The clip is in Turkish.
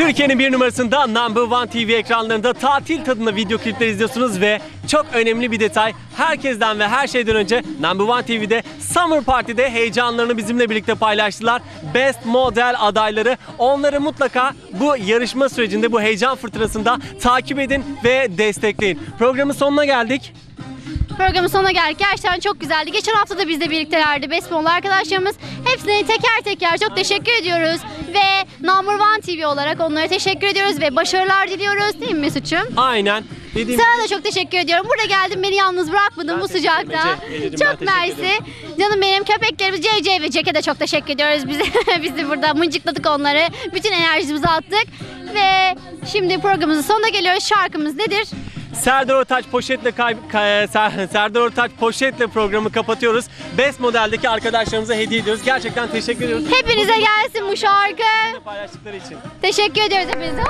Türkiye'nin bir numarasında Number One TV ekranlarında tatil tadında video klipler izliyorsunuz ve çok önemli bir detay herkesten ve her şeyden önce Number One TV'de Summer Party'de heyecanlarını bizimle birlikte paylaştılar. Best Model adayları onları mutlaka bu yarışma sürecinde bu heyecan fırtınasında takip edin ve destekleyin. Programın sonuna geldik. Programın sonuna geldik. Gerçekten çok güzeldi. Geçen hafta da bizle birliktelerdi. Besmol arkadaşlarımız. Hepsine teker teker çok teşekkür ediyoruz. Ve Number One TV olarak onlara teşekkür ediyoruz ve başarılar diliyoruz. Değil mi Mesut'cum? Aynen. Dediğim Sana da çok teşekkür ediyorum. Burada geldin beni yalnız bırakmadın Ben bu teşekkür ederim sıcakta. Ece. Ececiğim, ben Çok teşekkür mersi. ederim. Canım benim köpeklerimiz CC ve Jack'e de çok teşekkür ediyoruz. Bizi, bizi burada mıncıkladık onları. Bütün enerjimizi attık. Ve şimdi programımızın sonuna geliyoruz. Şarkımız nedir? Serdar Ortaç poşetle kay- ka- Ser- Serdar Ortaç poşetle programı kapatıyoruz. Best modeldeki arkadaşlarımıza hediye ediyoruz. Gerçekten teşekkür ediyoruz. Hepinize gelsin bu şarkı. paylaştıkları için. Teşekkür ediyoruz hepinize.